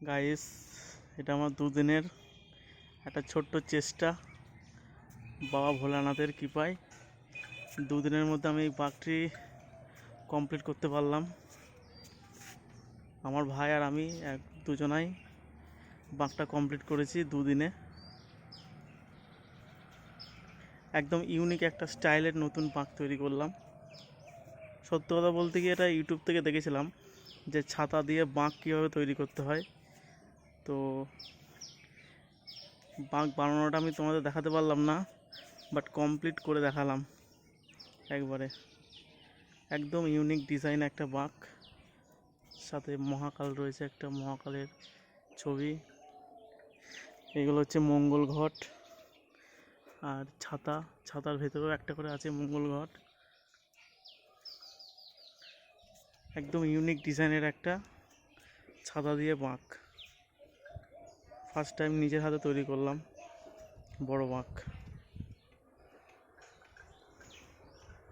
Guys এটা আমার দুদিনের একটা ছোট্ট চেষ্টা। বাবা ভোলানাথের কৃপায় দুদিনের মধ্যে আমি এই বাঘটি কমপ্লিট করতে পারলাম। আমার ভাই আর আমি এক দুজনাই বাঘটা কমপ্লিট করেছি দুদিনে। একদম ইউনিক একটা স্টাইলের নতুন বাঘ তৈরি করলাম। সত্য কথা বলতে গিয়ে এটা ইউটিউব থেকে দেখেছিলাম যে ছাতা দিয়ে বাঁক কীভাবে তৈরি করতে হয়। তো বাঁক বানানোটা আমি তোমাদের দেখাতে পারলাম না বাট কমপ্লিট করে দেখালাম একবারে। একদম ইউনিক ডিজাইন একটা বাঁক সাথে মহাকাল রয়েছে একটা মহাকালের ছবি। এগুলো হচ্ছে মঙ্গল ঘট আর ছাতা, ছাতার ভেতরেও একটা করে আছে মঙ্গল ঘট। একদম ইউনিক ডিজাইনের একটা ছাতা দিয়ে বাঁক ফার্স্ট টাইম নিজের হাতে তৈরি করলাম। বড় বাঁক।